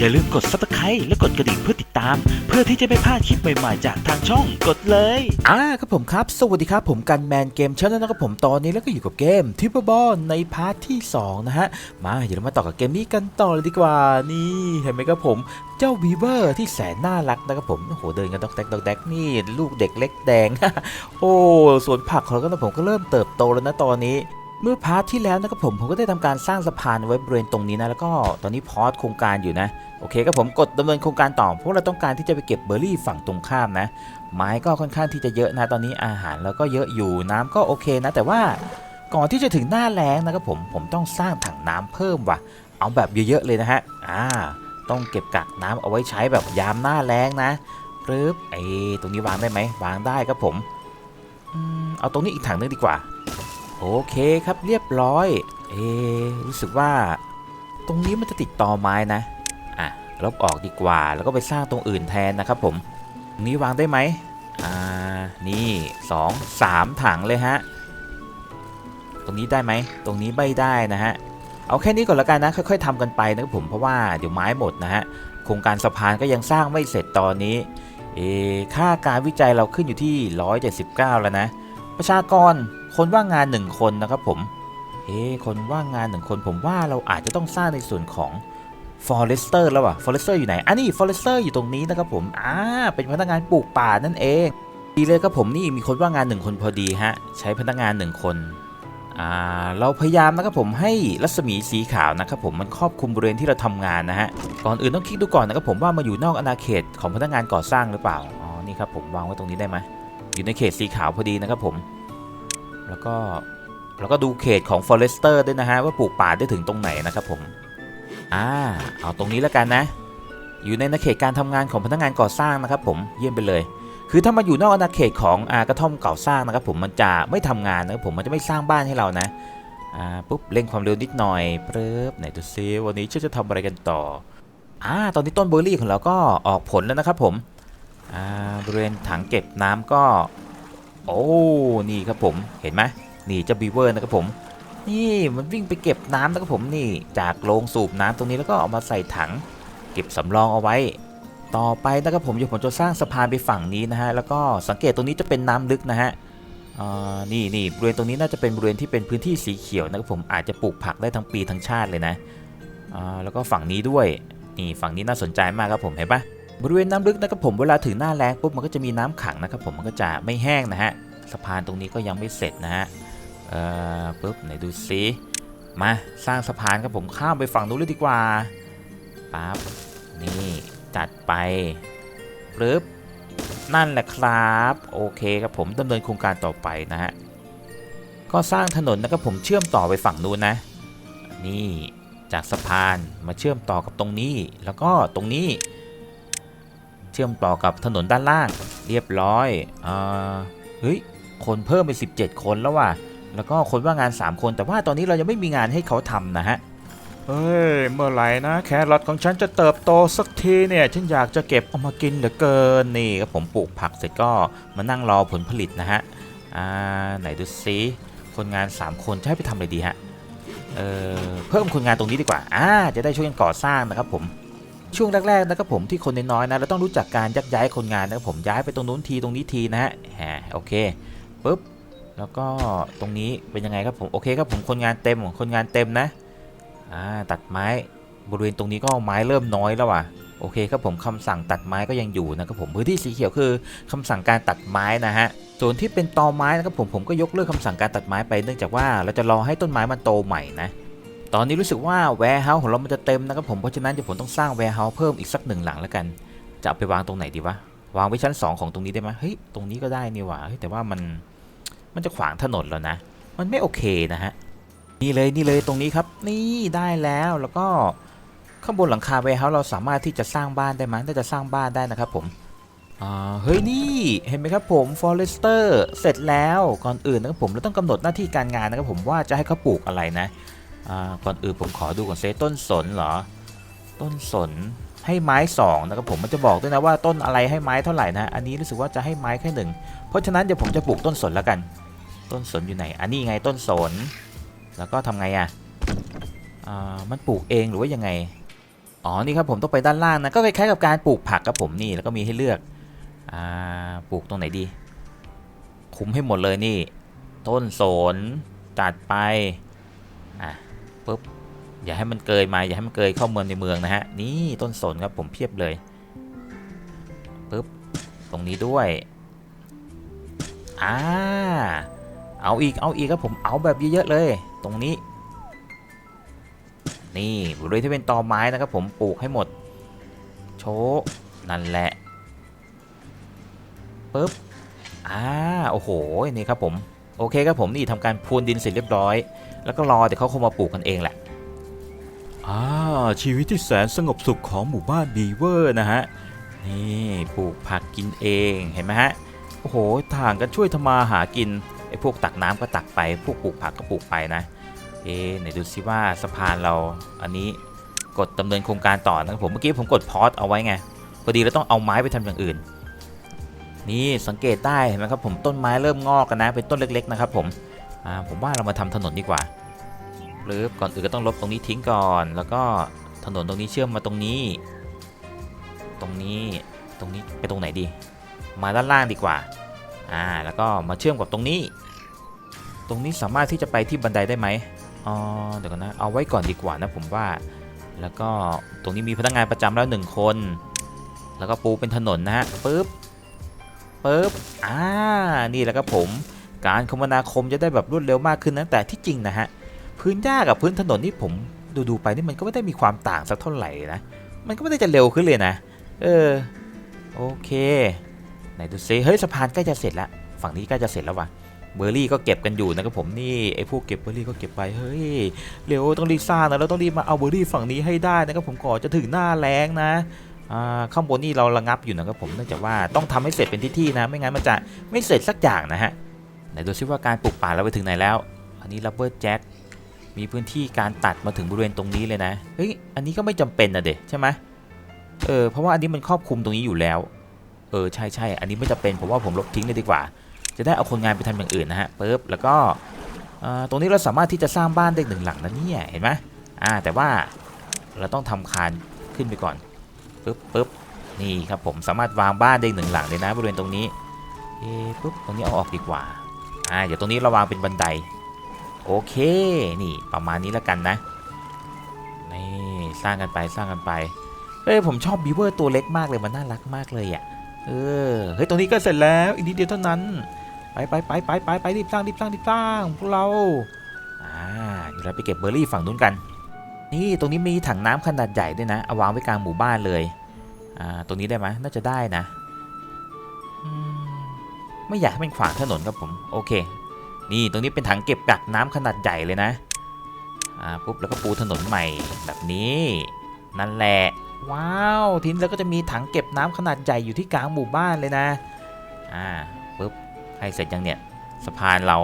อย่าลืมกด subscribe และกดกระดิ่งเพื่อติดตาม เพื่อที่จะไม่พลาดคลิปใหม่ๆ จากทางช่องกดเลย อ่าครับผมครับ สวัสดีครับผมกันแมนเกมช n น e l นะครับผมตอนนี้แล้วก็อยู่กับเกมทิปเปอร์บอลในพาร์ทที่2นะฮะมาเดี๋ยวเรามาต่อกับเกมนี้กันต่อเลยดีกว่านี่เห็นไหมครับผมเจ้าวีเวอร์ที่แสนน่ารักนะครับผมโอ้โหเดินกันดอกแดกดอกแดกนี่ลูกเด็กเล็กแดง โอ้สวนผักของเราก็ผมก็เริ่มเติบโตแล้วนะตอนนี้ เมื่อพาร์ทที่แล้วนะครับผมผมก็ได้ทำการสร้างสะพานไว้บริเวณตรงนี้นะแล้วก็ตอนนี้พอสโครงการอยู่นะโอเคครับผมกดดำเนินโครงการต่อเพราะเราต้องการที่จะไปเก็บเบอร์รี่ฝั่งตรงข้ามนะ ไม้ก็ค่อนข้างที่จะเยอะนะตอนนี้อาหารเราก็เยอะอยู่น้ำก็โอเคนะแต่ว่าก่อนที่จะถึงหน้าแล้งนะครับผมผมต้องสร้างถังน้ำเพิ่มว่ะ เอาแบบเยอะๆเลยนะฮะอ่าต้องเก็บกักน้ำเอาไว้ใช้แบบยามหน้าแล้งนะปึ๊บไอ้ตรงนี้วางได้ไหมวางได้ครับผมอืมเอาตรงนี้อีกถังนึงดีกว่า โอเคครับเรียบร้อย เอรู้สึกว่า ตรงนี้มันจะติดต่อไม้นะ อะลบออกดีกว่า แล้วก็ไปสร้างตรงอื่นแทนนะครับผมตรงนี้วางได้ไหมอ่า นี่สองสามถังเลยฮะ ตรงนี้ได้ไหม ตรงนี้ไม่ได้นะฮะ เอาแค่นี้ก่อนละกันนะ ค่อยๆทำกันไปนะครับผม เพราะว่าเดี๋ยวไม้หมดนะฮะ โครงการสะพานก็ยังสร้างไม่เสร็จตอนนี้ เอค่าการวิจัยเราขึ้นอยู่ที่ 179 แล้วนะ ประชากร คนว่างงาน 1 คนนะครับผมเอ๊ะคนว่างงาน1คนผมว่าเราอาจจะต้องสร้างในส่วนของ Forester แล้วอะ Forester อยู่ไหนอันนี้ Forester อยู่ตรงนี้นะครับผมอ่าเป็นพนักงานปลูกป่านั่นเองดีเลยครับผมนี่มีคนว่างงาน1คนพอดีฮะใช้พนักงาน1คนอ่าเราพยายามนะครับผมให้รัศมีสีขาวนะครับผมมันครอบคลุมบริเวณที่เราทำงานนะฮะก่อนอื่นต้องคิดดูก่อนนะครับผมว่ามาอยู่นอกอาณาเขตของพนักงานก่อสร้างหรือเปล่าอ๋อนี่ครับผมวางไว้ตรงนี้ได้ไหมอยู่ในเขตสีขาวพอดีนะครับผม แล้วก็แล้วก็ดูเขตของ Forester ด้วยนะฮะ ว่าปลูกป่าได้ถึงตรงไหนนะครับผม อ่า เอาตรงนี้แล้วกันนะ อยู่ในอาณาเขตการทำงานของพนักงานก่อสร้างนะครับผม เยี่ยมไปเลย คือถ้ามาอยู่นอกอาณาเขตของอากระท่อมเก่าสร้างนะครับผม มันจะไม่ทำงานนะครับผม มันจะไม่สร้างบ้านให้เรานะ อ่า ปุ๊บเร่งความเร็วนิดหน่อยเปิ๊บไหนดูซิวันนี้ฉันจะทำอะไรกันต่อ อ่า ตอนนี้ต้นเบอร์รี่ของเราก็ออกผลแล้วนะครับผม อ่า บริเวณถังเก็บน้ำก็ โอ้นี่ครับผมเห็นไหมนี่เจะบีเวอร์นะครับผม นี่มันวิ่งไปเก็บน้ำนะครับผมนี่จากโรงสูบน้ำตรงนี้แล้วก็เอามาใส่ถัง เก็บสำรองเอาไว้ ต่อไปนะครับผมเดี๋ยวผมจะสร้างสะพานไปฝั่งนี้นะฮะแล้วก็สังเกตตรงนี้จะเป็นน้ำลึกนะฮะนี่นี่บริเวณตรงนี้น่าจะเป็นบริเวณที่เป็นพื้นที่สีเขียวนะครับผมอาจจะปลูกผักได้ทั้งปีทั้งชาติเลยนะแล้วก็ฝั่งนี้ด้วยนี่ฝั่งนี้น่าสนใจมากครับผมเห็นปะ บริเวณน้ำลึกนะครับผมเวลาถึงหน้าแล้งปุ๊บมันก็จะมีน้ำขังนะครับผมมันก็จะไม่แห้งนะฮะสะพานตรงนี้ก็ยังไม่เสร็จนะฮะเอ่อปุ๊บไหนดูซิมาสร้างสะพานครับผมข้ามไปฝั่งนู้นเลยดีกว่าปั๊บนี่จัดไปปึ๊บนั่นแหละครับโอเคครับผมดำเนินโครงการต่อไปนะฮะก็สร้างถนนนะครับผมเชื่อมต่อไปฝั่งนู้นนะนี่จากสะพานมาเชื่อมต่อกับตรงนี้ แล้วก็ตรงนี้ เชื่อมต่อกับถนนด้านล่าง เรียบร้อยอ่าเฮ้ย คนเพิ่มไป 17 คนแล้วว่ะ แล้วก็คนว่างงาน 3 คน แต่ว่าตอนนี้เรายังไม่มีงานให้เขาทำนะฮะ เฮ้ย เมื่อไหร่นะ แครอทของฉันจะเติบโตสักทีเนี่ย ฉันอยากจะเก็บเอามากินเหลือเกิน นี่ครับผมปลูกผักเสร็จก็มานั่งรอผลผลิตนะฮะ อ่า ไหนดูซิคนงาน 3 คนจะให้ไปทำอะไรดีฮะ เอ่อเพิ่มคนงานตรงนี้ดีกว่า อ่า จะได้ช่วยกันก่อสร้างนะครับผม ช่วงแรกๆนะครับผมที่คนน้อยๆนะเราต้องรู้จักการยักย้ายคนงานนะครับผมย้ายไปตรงนู้นทีตรงนี้ทีนะฮะโอเคปุ๊บแล้วก็ตรงนี้เป็นยังไงครับผมโอเคครับผมคนงานเต็มคนงานเต็มนะอ่าตัดไม้บริเวณตรงนี้ก็ไม้เริ่มน้อยแล้วว่ะโอเคครับผมคำสั่งตัดไม้ก็ยังอยู่นะครับผมพื้นที่สีเขียวคือคำสั่งการตัดไม้นะฮะส่วนที่เป็นตอไม้นะครับผมผมก็ยกเลิกคำสั่งการตัดไม้ไปเนื่องจากว่าเราจะรอให้ต้นไม้มันโตใหม่นะ ตอนนี้รู้สึกว่าแวร์เฮาส์ของเรามันจะเต็มนะครับผมเพราะฉะนั้นเดี๋ยวผมต้องสร้างแวร์เฮาส์เพิ่มอีกสักหนึ่งหลังแล้วกัน จะเอาไปวางตรงไหนดีวะวางไว้ชั้นสองของตรงนี้ได้ไหมเฮ้ยตรงนี้ก็ได้นี่หว่าเฮ้ยแต่ว่ามันมันจะขวางถนนแล้วนะ มันไม่โอเคนะฮะนี่เลยนี่เลยตรงนี้ครับ นี่ได้แล้วแล้วก็ข้างบนหลังคาเวเฮาเราสามารถที่จะสร้างบ้านได้ไหมน่าจะสร้างบ้านได้นะครับผมเฮ้ยนี่เห็นไหมครับผม Forester เสร็จแล้วก่อนอื่นนะครับผมเราต้องกำหนดหน้าที่การงานนะครับผมว่าจะให้เขาปลูกอะไรนะ ก่อนอื่นผมขอดูก่อนเซต้นสนเหรอ ต้นสนให้ไม้สองนะครับผมมันจะบอกด้วยนะว่าต้นอะไรให้ไม้เท่าไหร่นะ อันนี้รู้สึกว่าจะให้ไม้แค่หนึ่งเพราะฉะนั้นเดี๋ยวผมจะปลูกต้นสนแล้วกัน ต้นสนอยู่ไหน อันนี้ไงต้นสน แล้วก็ทำไงอะอ่ามันปลูกเองหรือว่ายังไง อ๋อ นี่ครับผมต้องไปด้านล่างนะ ก็คล้ายๆกับการปลูกผักครับผมนี่ แล้วก็มีให้เลือกอ่าปลูกตรงไหนดี คุ้มให้หมดเลยนี่ ต้นสนจัดไป อะ ปุ๊บอย่าให้มันเกยมาอย่าให้มันเกยเข้าเมืองในเมืองนะฮะนี่ต้นสนครับผมเพียบเลยปุ๊บตรงนี้ด้วยอ่าเอาอีกเอาอีกครับผมเอาแบบเยอะๆเลย ตรงนี้ นี่บริเวณที่เป็นตอไม้นะครับผมปลูกให้หมด โชนั่นแหละปุ๊บอ่าโอ้โหนี่ครับผม โอเคครับผมนี่ทำการพรวนดินเสร็จเรียบร้อย แล้วก็รอเดี๋ยวเขาคงมาปลูกกันเองแหละอ่าชีวิตที่แสนสงบสุขของหมู่บ้านบีเวอร์นะฮะนี่ปลูกผักกินเองเห็นไหมฮะโอ้โหต่างกันช่วยทำมาหากินไอ้พวกตักน้ำก็ตักไป พวกปลูกผักก็ปลูกไปนะเอ๊ไหนดูซิว่าสะพานเราอันนี้กดดำเนินโครงการต่อนะครับผมเมื่อกี้ผมกดพอสเอาไว้ไงพอดีเราต้องเอาไม้ไปทำอย่างอื่น นี่สังเกตได้เห็นไหมครับผมต้นไม้เริ่มงอกกันนะเป็นต้นเล็กๆนะครับผมอ่าผมว่าเรามาทำถนนดีกว่าหรือก่อนอื่นก็ต้องลบตรงนี้ทิ้งก่อน แล้วก็ถนนตรงนี้เชื่อมมาตรงนี้ ตรงนี้ตรงนี้ไปตรงไหนดี มาด้านล่างดีกว่าอ่าแล้วก็มาเชื่อมกับตรงนี้ ตรงนี้สามารถที่จะไปที่บันไดได้ไหมอ๋อเดี๋ยวก่อนนะเอาไว้ก่อนดีกว่านะผมว่า แล้วก็ตรงนี้มีพนักงานประจำแล้วหนึ่งคน แล้วก็ปูเป็นถนนนะฮะปึ๊บ ปึ๊บอ่านี่แหละครับผมการคมนาคมจะได้แบบรวดเร็วมากขึ้นนะแต่ที่จริงนะฮะพื้นหญ้ากับพื้นถนนนี่ผมดูดูไปนี่มันก็ไม่ได้มีความต่างสักเท่าไหร่นะมันก็ไม่ได้จะเร็วขึ้นเลยนะ เออโอเคไหนดูซิเฮ้ยสะพานใกล้จะเสร็จแล้วฝั่งนี้ใกล้จะเสร็จแล้ววะเบอร์รี่ก็เก็บกันอยู่นะครับผมนี่ไอ้พวกเก็บเบอร์รี่ก็เก็บไปเฮ้ยเร็วต้องรีบสร้างนะเราต้องรีบมาเอาเบอร์รี่ฝั่งนี้ให้ได้นะครับผมก่อนจะถึงหน้าแรงนะ ข้างบนนี่เราระงับอยู่นะครับผมเนื่องจากว่าต้องทำให้เสร็จเป็นที่ๆนะ ไม่งั้นมันจะไม่เสร็จสักอย่างนะฮะไหนดูซิว่าการปลูกป่าเราไปถึงไหนแล้ว อันนี้รับเบอร์แจ็คมีพื้นที่การตัดมาถึงบริเวณตรงนี้เลยนะเฮ้ยอันนี้ก็ไม่จำเป็นนะเด็ใช่ไหมเออเพราะว่าอันนี้มันครอบคลุมตรงนี้อยู่แล้วเออใช่ใช่อันนี้ไม่จำเป็นผมว่าผมลบทิ้งเลยดีกว่า จะได้เอาคนงานไปทำอย่างอื่นนะฮะปึ๊บแล้วก็อ่อตรงนี้เราสามารถที่จะสร้างบ้านได้หนึ่งหลังนะเนี่ยเห็นไหมอ่าแต่ว่าเราต้องทำคานขึ้นไปก่อน ปึ๊บปึ๊บนี่ครับผมสามารถวางบ้านได้หนึ่งหลังเลยนะบริเวณตรงนี้เอ๊ปึ๊บตรงนี้เอาออกดีกว่าอ่าเดี๋ยวตรงนี้เราวางเป็นบันไดโอเคนี่ประมาณนี้แล้วกันนะนี่สร้างกันไปสร้างกันไปเฮ้ยผมชอบบีเวอร์ตัวเล็กมากเลยมันน่ารักมากเลยอะเออเฮ้ยตรงนี้ก็เสร็จแล้วอีกนิดเดียวเท่านั้นไปไปไปไปไปไปรีบสร้างรีบสร้างรีบสร้างพวกเราอ่าเดี๋ยวเราไปเก็บเบอร์รี่ฝั่งนู้นกัน นี่ตรงนี้มีถังน้ำขนาดใหญ่ด้วยนะเอาวางไว้กลางหมู่บ้านเลย อ่าตรงนี้ได้ไหมน่าจะได้นะอืมไม่อยากให้มันขวางถนนครับผมโอเค นี่ตรงนี้เป็นถังเก็บกักน้ำขนาดใหญ่เลยนะอ่าปุ๊บแล้วก็ปูถนนใหม่แบบนี้ นั่นแหละว้าวทีนี้เราก็จะมีถังเก็บน้ำขนาดใหญ่อยู่ที่กลางหมู่บ้านเลยนะอ่าปุ๊บให้เสร็จยังเนี่ยสะพานเรา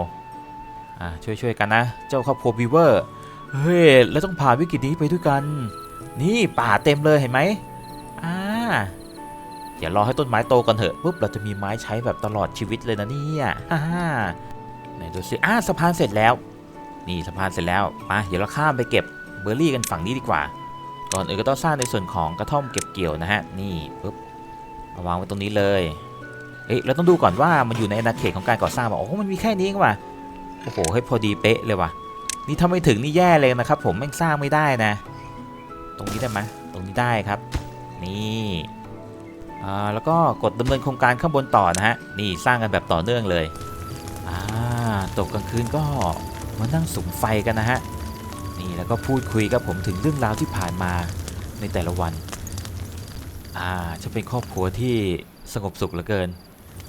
อ่าช่วยช่วยๆกันนะ เจ้าครอบครัวบีเวอร์เฮ้ยแล้วต้องผ่านวิกฤตนี้ไปด้วยกัน นี่ป่าเต็มเลยเห็นไหมอ่า เดี๋ยวรอให้ต้นไม้โตกันเถอะปุ๊บเราจะมีไม้ใช้แบบตลอดชีวิตเลยนะเนี่ยอ่าไหนดูสิอ่าสะพานเสร็จแล้ว นี่สะพานเสร็จแล้วมาเดี๋ยวเราข้ามไปเก็บเบอร์รี่กันฝั่งนี้ดีกว่า ก่อนอื่นก็ต้องสร้างในส่วนของกระท่อมเก็บเกี่ยวนะฮะ นี่ปุ๊บเอาวางไว้ตรงนี้เลย เอ๊ะเราต้องดูก่อนว่ามันอยู่ในอาณาเขตของการก่อสร้างป่ะโอ้โหมันมีแค่นี้เองว่ะ โอ้โหให้พอดีเป๊ะเลยว่ะ นี่ถ้าไม่ถึงนี่แย่เลยนะครับ ผมแม่งสร้างไม่ได้นะ ตรงนี้ได้ไหมตรงนี้ได้ครับ นี่อ่าแล้วก็กดดำเนินโครงการข้างบนต่อนะฮะนี่สร้างกันแบบต่อเนื่องเลยอ่าตกกลางคืนก็มานั่งสุมไฟกันนะฮะนี่แล้วก็พูดคุยกับผมถึงเรื่องราวที่ผ่านมาในแต่ละวันอ่าจะเป็นครอบครัวที่สงบสุขเหลือเกิน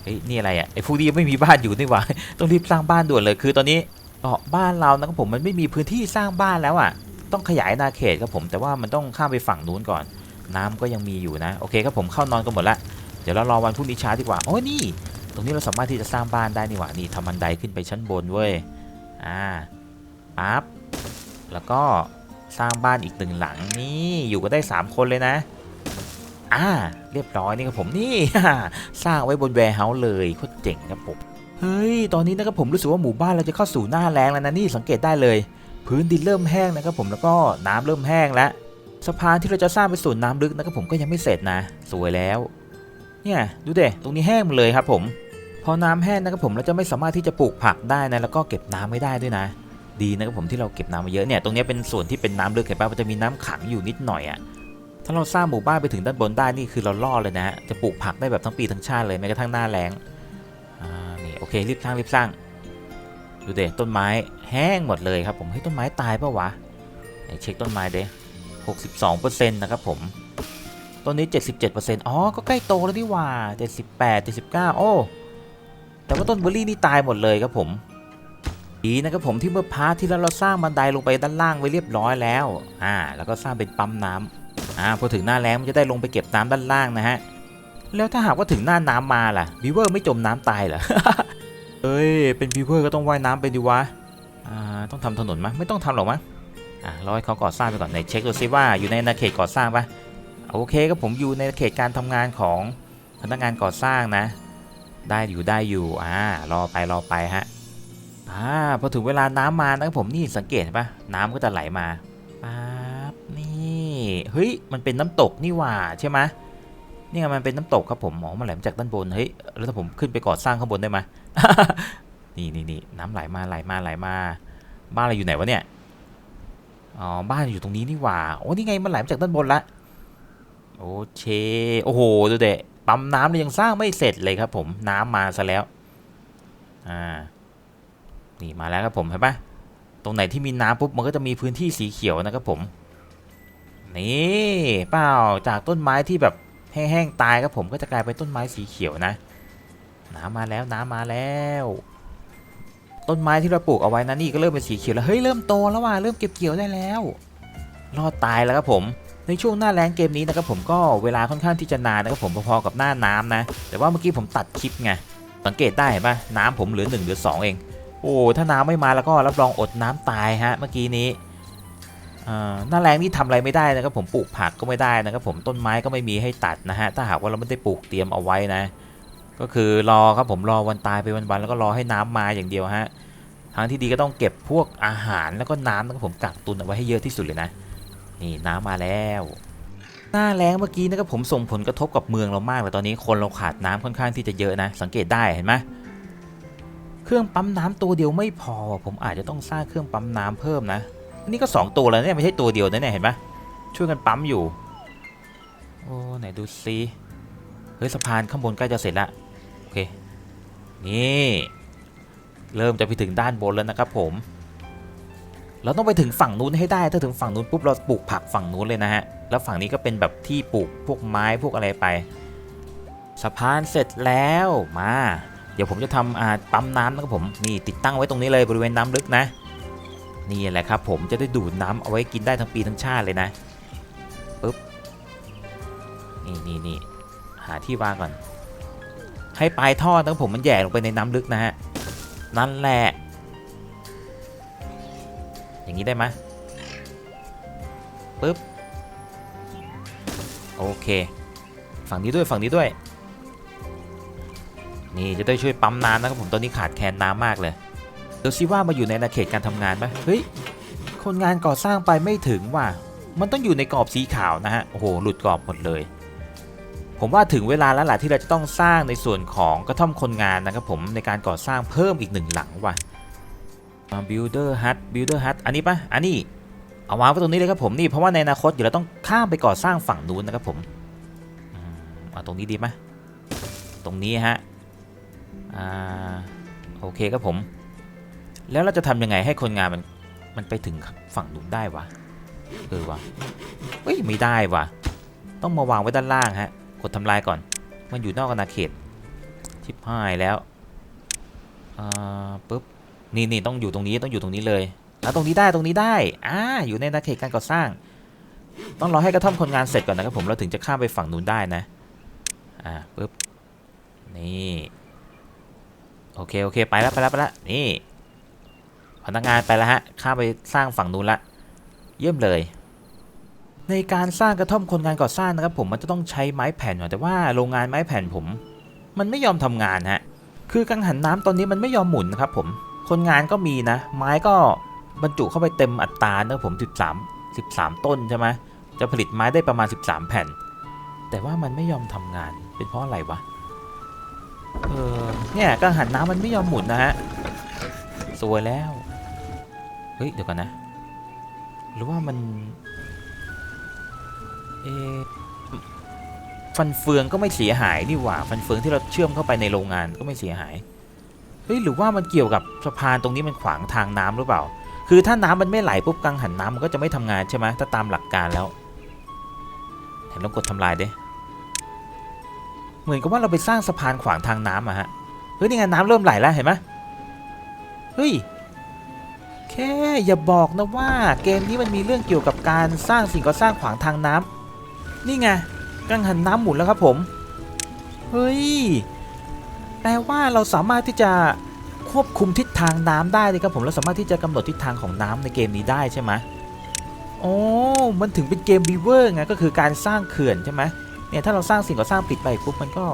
เฮ้ยนี่อะไรอะไอ้พวกนี้ไม่มีบ้านอยู่นี่หว่าต้องรีบสร้างบ้านด่วนเลยคือตอนนี้เออบ้านเรานะครับผมมันไม่มีพื้นที่สร้างบ้านแล้วอะต้องขยายนาเขตครับผมแต่ว่ามันต้องข้ามไปฝั่งนู้นก่อน น้ำก็ยังมีอยู่นะ โอเคครับผมเข้านอนกันหมดละเดี๋ยวเรารอวันพรุ่งนี้เช้าดีกว่า โอ้ยนี่ ตรงนี้เราสามารถที่จะสร้างบ้านได้นี่หว่า นี่ทำบันไดขึ้นไปชั้นบนเว้ย อ่าปั๊บ แล้วก็สร้างบ้านอีกหนึ่งหลังนี่อยู่กันได้สามคนเลยนะ อ่า เรียบร้อยนี่ครับผมนี่ สร้างไว้บนแวร์เฮาส์เลยโคตรเจ๋งครับผม เฮ้ย ตอนนี้นะครับผมรู้สึกว่าหมู่บ้านเราจะเข้าสู่หน้าแล้งแล้วนะนี่สังเกตได้เลย พื้นดินเริ่มแห้งนะครับผมแล้วก็น้ำเริ่มแห้งแล้ว สะพานที่เราจะสร้างเป็นส่วนน้ำลึกนะครับผมก็ยังไม่เสร็จนะ สวยแล้ว เนี่ยดูเดะตรงนี้แห้งหมดเลยครับผมพอน้ำแห้งนะครับผมเราจะไม่สามารถที่จะปลูกผักได้นะแล้วก็เก็บน้ำไม่ได้ด้วยนะ ดีนะครับผมที่เราเก็บน้ำมาเยอะเนี่ยตรงนี้เป็นส่วนที่เป็นน้ำลึกเห็นป่ะมันจะมีน้ำขังอยู่นิดหน่อยอะ่ะถ้าเราสร้างหมู่บ้านไปถึงด้านบนได้นี่คือเราล่อดเลยนะฮะจะปลูกผักได้แบบทั้งปีทั้งชาติเลยแม้กระทั่งหน้าแล้งอ่านี่โอเครีบสร้างรีบสร้างดูเดะต้นไม้แห้งหมดเลยครับผมเฮ้ยต้นไม้ตายปะวะเช็คต้นไม้เด้ หกสิบสองเปอร์เซ็นต์นะครับผมต้นนี้เจ็ดสิบเจ็ดเปอร์เซ็นต์อ๋อ ก็ใกล้โตแล้วนี่ว่าเจ็ดสิบแปดเจ็ดสิบเก้าโอ้ แต่ว่าต้นเบอร์รี่นี่ตายหมดเลยครับผมดีนะครับผมที่เมื่อพาร์ทที่แล้วเราสร้างบันไดลงไปด้านล่างไว้เรียบร้อยแล้ว อ่า แล้วก็สร้างเป็นปั๊มน้ำอ่า พอถึงหน้าแล้งมันจะได้ลงไปเก็บน้ำด้านล่างนะฮะ แล้วถ้าหากว่าถึงหน้าน้ำมาล่ะบีเวอร์ไม่จมน้ำตายเหรอ เอ้ย เป็นบีเวอร์ก็ต้องว่ายน้ำไปดีวะ อ่า ต้องทำถนนมั้ยไม่ต้องทำหรอกมั้ง อ่ารอให้เขาก่อสร้างไปก่อนไหนเช็คดูซิว่าอยู่ในอาเขตก่อสร้างปะโอเคครับผมอยู่ในเขตการทำงานของพนักงานก่อสร้างนะ ได้อยู่ได้อยู่อ่ารอไปรอไปฮะอ่าพอถึงเวลาน้ำมานะครับผมนี่สังเกตเห็นปะน้ำก็จะไหลมาป๊าบนี่เฮ้ยมันเป็นน้ำตกนี่หว่าใช่ไหมนี่มันเป็นน้ำตกครับผมหมอมาไหลมาจากด้านบนเฮ้ยแล้วถ้าผมขึ้นไปก่อสร้างข้างบนได้ไหมนี่นี่นี่น้ำไหลมาไหลมาไหลมา บ้านเราอยู่ไหนวะเนี่ย อ๋อ บ้านอยู่ตรงนี้นี่หว่า โอ้นี่ไงมันไหลมาจากด้านบนละ โอเค โอ้โห ดูเดะปั๊มน้ำเนี่ยยังสร้างไม่เสร็จเลยครับ ผม น้ำมาซะแล้ว อ่า นี่มาแล้วครับผมเห็นปะตรงไหนที่มีน้ำปุ๊บมันก็จะมีพื้นที่สีเขียวนะครับผม นี่เปล่าจากต้นไม้ที่แบบแห้งๆตายครับผมก็จะกลายเป็นต้นไม้สีเขียวนะ น้ำมาแล้วน้ำมาแล้ว ต้นไม้ที่เราปลูกเอาไว้นะนี่ก็เริ่มเป็นสีเขียวแล้วเฮ้ยเริ่มโตแล้วว่ะเริ่มเก็บเกี่ยวได้แล้ว รอดตายแล้วครับผมในช่วงหน้าแรงเกมนี้นะครับผมก็เวลาค่อนข้างที่จะนานนะครับผมพอๆกับหน้าน้ำนะ แต่ว่าเมื่อกี้ผมตัดคลิปไงสังเกตได้เห็นปะน้ำผมเหลือ1หลือ 2 เอง โอ้ถ้าน้ำไม่มาแล้วก็รับรองอดน้ำตายฮะเมื่อกี้นี้หน้าแรงนี่ทำอะไรไม่ได้นะครับผมปลูกผักก็ไม่ได้นะครับผมต้นไม้ก็ไม่มีให้ตัดนะฮะถ้าหากว่าเราไม่ได้ปลูกเตรียมเอาไว้นะ ก็คือรอครับผมรอวันตายไปวันๆแล้วก็รอให้น้ำมาอย่างเดียวฮะทางที่ดีก็ต้องเก็บพวกอาหารแล้วก็น้ำนะครับผมกักตุนเอาไว้ให้เยอะที่สุดเลยนะนี่น้ำมาแล้วหน้าแรงเมื่อกี้นะครับผมส่งผลกระทบกับเมืองเรามากเลยตอนนี้คนเราขาดน้ำค่อนข้างที่จะเยอะนะ สังเกตได้เห็นไหมเครื่องปั๊มน้ำตัวเดียวไม่พอ ผมอาจจะต้องสร้างเครื่องปั๊มน้ำเพิ่มนะนนี้ก็ 2 ตัวแล้วเนี่ยไม่ใช่ตัวเดียวนะเนี่ยเห็นไหมช่วยกันปั๊มอยู่โอ้ไหนดูซิเฮ้ยสะพานข้างบนใกล้จะเสร็จละ นี่ เริ่มจะไปถึงด้านบนแล้วนะครับผม เราต้องไปถึงฝั่งนู้นให้ได้ ถ้าถึงฝั่งนู้นปุ๊บเราปลูกผักฝั่งนู้นเลยนะฮะ แล้วฝั่งนี้ก็เป็นแบบที่ปลูกพวกไม้พวกอะไรไปสะพานเสร็จแล้วมา เดี๋ยวผมจะทำปั๊มน้ำนะครับผมนี่ติดตั้งไว้ตรงนี้เลยบริเวณน้ำลึกนะ นี่แหละครับผมจะได้ดูดน้ำเอาไว้กินได้ทั้งปีทั้งชาติเลยนะปึ๊บนี่นี่นี่หาที่วางก่อน ให้ปลายท่อนะครับผมมันแย่ลงไปในน้ำลึกนะฮะนั่นแหละ อย่างนี้ได้ไหมปึ๊บโอเค ฝั่งนี้ด้วยฝั่งนี้ด้วย นี่จะได้ช่วยปั๊มน้ำนะครับผมตอนนี้ขาดแคลนน้ำมากเลยเดี๋ยวซิว่ามาอยู่ในอาเขตการทำงานไหมเฮ้ยคนงานก่อสร้างไปไม่ถึงว่ะมันต้องอยู่ในกรอบสีขาวนะฮะโอ้โหหลุดกรอบหมดเลย ผมว่าถึงเวลาแล้วแหละที่เราจะต้องสร้างในส่วนของกระท่อมคนงานนะครับผมในการก่อสร้างเพิ่มอีกหนึ่งหลังว่ะ builder hut builder hut อันนี้ปะอันนี้เอาวางไว้ตรงนี้เลยครับผมนี่เพราะว่าในอนาคตเดี๋ยวเราต้องข้ามไปก่อสร้างฝั่งนู้นนะครับผมเอาตรงนี้ดีไหมตรงนี้ฮะอ่าโอเคครับผม แล้วเราจะทำยังไงให้คนงานมันมันไปถึงฝั่งนู้นได้วะเออวะเฮ้ยไม่ได้วะต้องมาวางไว้ด้านล่างฮะ ดทำลายก่อน มันอยู่นอกอาณาเขตชิบหายแล้วอ่าปุ๊บนี่นี่ต้องอยู่ตรงนี้ต้องอยู่ตรงนี้เลยแล้วตรงนี้ได้ตรงนี้ได้อ่าอยู่ในอาณาเขตการก่อสร้าง ต้องรอให้กระท่อมคนงานเสร็จก่อนนะครับผมเราถึงจะข้ามไปฝั่งนู้นได้นะอ่าปุ๊บนี่โอเคโอเคไปแล้วไปแล้วไปแล้วนี่พนักงานไปแล้วฮะข้ามไปสร้างฝั่งนู้นละเยี่ยมเลย ในการสร้างกระท่อมคนงานก่อสร้างนะครับผมมันจะต้องใช้ไม้แผ่นหน่แต่ว่าโรงงานไม้แผ่นผม มันไม่ยอมทำงานฮะคือกังหันน้ำตอนนี้มันไม่ยอมหมุนนะครับผมคนงานก็มีนะ ไม้ก็บรรจุเข้าไปเต็มอัตรานะครับผม 13 13 ต้นใช่ไหมจะผลิตไม้ได้ประมาณ 13 แผ่น แต่ว่ามันไม่ยอมทำงานเป็นเพราะอะไรวะเออเนี่ยกังหันน้ำมันไม่ยอมหมุนนะฮะสวยแล้วเฮ้ยเดี๋ยวก่อนนะ หรือว่ามัน เอฟันเฟืองก็ไม่เสียหายนี่หว่า ฟันเฟืองที่เราเชื่อมเข้าไปในโรงงานก็ไม่เสียหาย เฮ้ยหรือว่ามันเกี่ยวกับสะพานตรงนี้มันขวางทางน้ำหรือเปล่า คือถ้าน้ำมันไม่ไหลปุ๊บกังหันน้ำมันก็จะไม่ทำงานใช่ไหมถ้าตามหลักการแล้วเห็นลองกดทำลายดิเหมือนกับว่าเราไปสร้างสะพานขวางทางน้ำอะฮะ เฮ้ยนี่ไงน้ำเริ่มไหลแล้วเห็นไหมเฮ้ย แค่อย่าบอกนะว่าเกมนี้มันมีเรื่องเกี่ยวกับการสร้างสิ่งก่อสร้างขวางทางน้ำ นี่ไงกังหันน้ำหมุนแล้วครับผม เฮ้ย แปลว่าเราสามารถที่จะควบคุมทิศทางน้ำได้เลยครับผมเราสามารถที่จะกำหนดทิศทางของน้ำในเกมนี้ได้ใช่ไหมโอ้มันถึงเป็นเกมบีเวอร์ไงก็คือการสร้างเขื่อนใช่ไหมเนี่ยถ้าเราสร้างสิ่งก่อสร้างปิดไปปุ๊บมันก็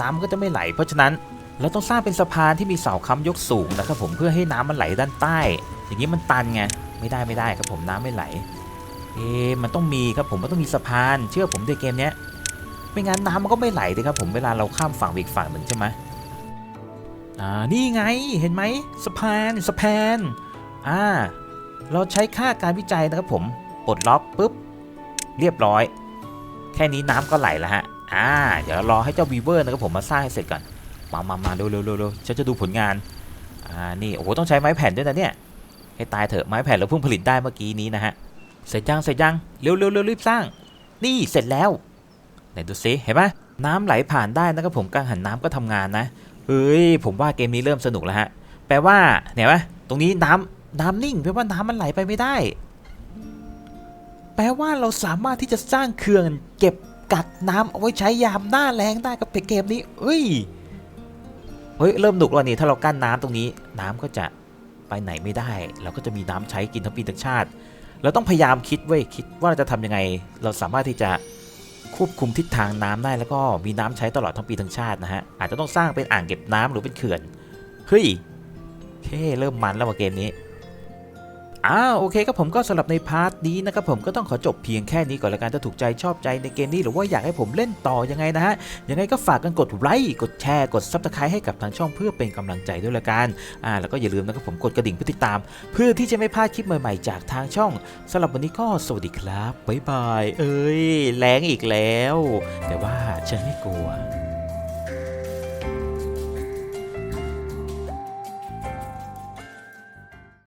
น้ำมันก็จะไม่ไหล เพราะฉะนั้นเราต้องสร้างเป็นสะพานที่มีเสาค้ำยกสูงนะครับผมเพื่อให้น้ำมันไหลด้านใต้ อย่างนี้มันตันไงไม่ได้ไม่ได้ครับผมน้ำไม่ไหล เอ๊มันต้องมีครับผมมันต้องมีสะพาน เชื่อผมในเกมเนี้ยไม่งั้นน้ำมันก็ไม่ไหลเลยครับผมเวลาเราข้ามฝั่งไปอีกฝั่งหนึ่งใช่ไหมอ่านี่ไงเห็นไหมสะพานสะพานอ่าเราใช้ค่าการวิจัยนะครับผมปลดล็อกปุ๊บเรียบร้อย แค่นี้น้ำก็ไหลแล้วฮะอ่าเดี๋ยวเรารอให้เจ้าวีเวอร์นะครับผมมาสร้างให้เสร็จก่อนมามามาเร็วเร็วเร็วเร็วฉันจะดูผลงานอ่านี่โอ้โหต้องใช้ไม้แผ่นด้วยนะเนี่ยให้ตายเถอะไม้แผ่นเราเพิ่งผลิตได้เมื่อกี้นี้นะฮะ เสร็จยังเสร็จยังเร็วเร็วเร็วรีบสร้าง นี่เสร็จแล้วไหนดูซิเห็นไหมน้ำไหลผ่านได้นะครับผมกังหันน้ำก็ทำงานนะเฮ้ยผมว่าเกมนี้เริ่มสนุกแล้วฮะแปลว่าเห็นไหมตรงนี้น้ำน้ำนิ่งแปลว่าน้ำมันไหลไปไม่ได้ แปลว่าเราสามารถที่จะสร้างเขื่อนเก็บกักน้ำเอาไว้ใช้ยามหน้าแล้งได้กับเกมนี้เฮ้ยเฮ้ยเริ่มหนุกแล้วนี่ถ้าเรากั้นน้ำตรงนี้ น้ำก็จะไปไหนไม่ได้ เราก็จะมีน้ำใช้กินทั้งปีทั้งชาติ เราต้องพยายามคิดเว้ยคิดว่าเราจะทำยังไง เราสามารถที่จะควบคุมทิศทางน้ำได้แล้วก็มีน้ำใช้ตลอดทั้งปีทั้งชาตินะฮะอาจจะต้องสร้างเป็นอ่างเก็บน้ำหรือเป็นเขื่อนเฮ้ยเท่เริ่มมันแล้วว่าเกมนี้ อ้าวโอเคครับผมก็สำหรับในพาร์ทนี้นะครับผมก็ต้องขอจบเพียงแค่นี้ก่อนละกันถ้าถูกใจชอบใจในเกมนี้หรือว่าอยากให้ผมเล่นต่อยังไงนะฮะยังไงก็ฝากกันกดไลค์กดแชร์กดซับสไครต์ให้กับทางช่องเพื่อเป็นกำลังใจด้วยละกันอ่าแล้วก็อย่าลืมนะครับผมกดกระดิ่งเพื่อติดตาม เพื่อที่จะไม่พลาดคลิปใหม่ๆ จากทางช่องสำหรับวันนี้ก็สวัสดีครับบ๊ายบายเอ้ยแรงอีกแล้ว แต่ว่าฉันไม่กลัว